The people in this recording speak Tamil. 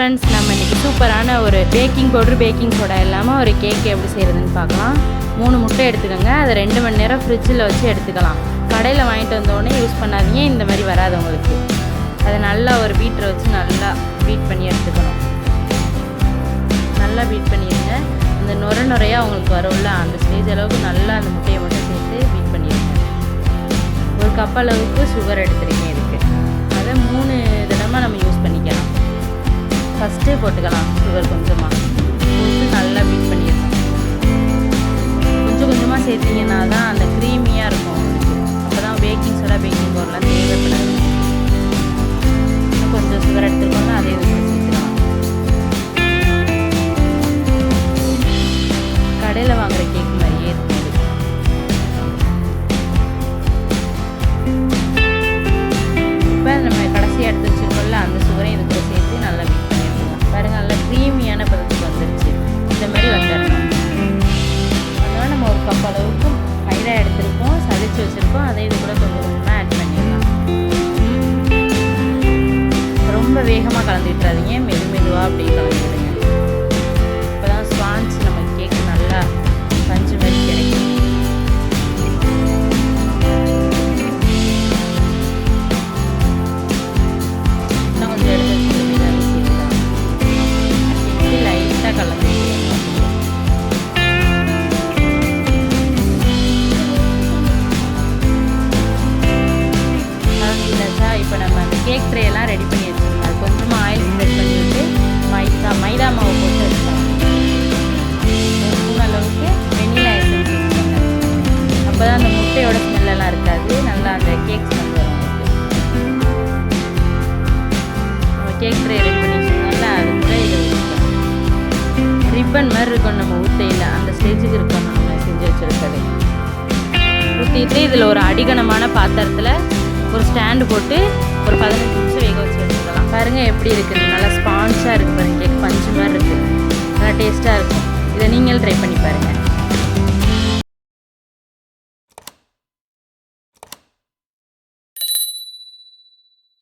ஃப்ரெண்ட்ஸ் நம்ம இன்றைக்கி சூப்பரான ஒரு பேக்கிங் பவுடர் பேக்கிங் சோடா இல்லாமல் ஒரு கேக் எப்படி செய்கிறதுன்னு பார்க்கலாம். மூணு முட்டை எடுத்துக்கோங்க. அதை ரெண்டு மணி நேரம் ஃப்ரிட்ஜில் வச்சு எடுத்துக்கலாம். கடையில் வாங்கிட்டு வந்தோடனே யூஸ் பண்ணாதீங்க. இந்த மாதிரி வராது உங்களுக்கு. அதை நல்லா ஒரு பீட்டரை வச்சு நல்லா பீட் பண்ணி எடுத்துக்கணும். நல்லா பீட் பண்ணிடுங்க. அந்த நுர நுறையாக உங்களுக்கு வரும்ல அந்த ஸ்டேஜ் அளவுக்கு நல்லா அந்த முட்டையை மட்டும் சேர்த்து பீட் பண்ணிடுங்க. ஒரு கப் அளவுக்கு சுகர் எடுத்துருக்கேன் இதுக்கு. அதை மூணு தினமாக நம்ம யூஸ் பண்ணிக்கலாம். ஃபஸ்ட்டே போட்டுக்கலாம். சுகர் கொஞ்சமாக போட்டு நல்லா பீட் பண்ணிடலாம். கொஞ்சம் கொஞ்சமாக சேர்த்திங்கன்னா தான் அந்த வேகமாக கலந்து விட்டுறாதீங்க மெது மெதுவாக அப்படியே கலந்து விடுங்க இப்போ தான் ஸ்பான்ஸ் நம்ம கேக் நல்லா பஞ்சு மாதிரி கிடைக்கும் இப்போ நம்ம அந்த கேக் ட்ரே ரெடி பண்ணி கேக் ட்ரே ரெடி பண்ணி வச்சுருந்தோம்ல அது கூட இதை ஊற்றிக்கலாம் ரிப்பன் மாதிரி இருக்கும் நம்ம ஊட்டையில் அந்த ஸ்டேஜுக்கு இருக்கோம். நம்ம செஞ்சு வச்சுருக்கிறது. ஊற்றிட்டு இதில் ஒரு அடிகனமான பாத்திரத்தில் ஒரு ஸ்டாண்டு போட்டு ஒரு பதினஞ்சு நிமிஷம் வேக வச்சு எடுத்துக்கலாம் பாருங்கள் எப்படி இருக்குது. நல்லா ஸ்பான்ஸாக இருக்குது பாருங்கள் கேக் பஞ்சு மாதிரி இருக்குது நல்லா டேஸ்ட்டாக இருக்கும். இதை நீங்களும் ட்ரை பண்ணி பாருங்கள்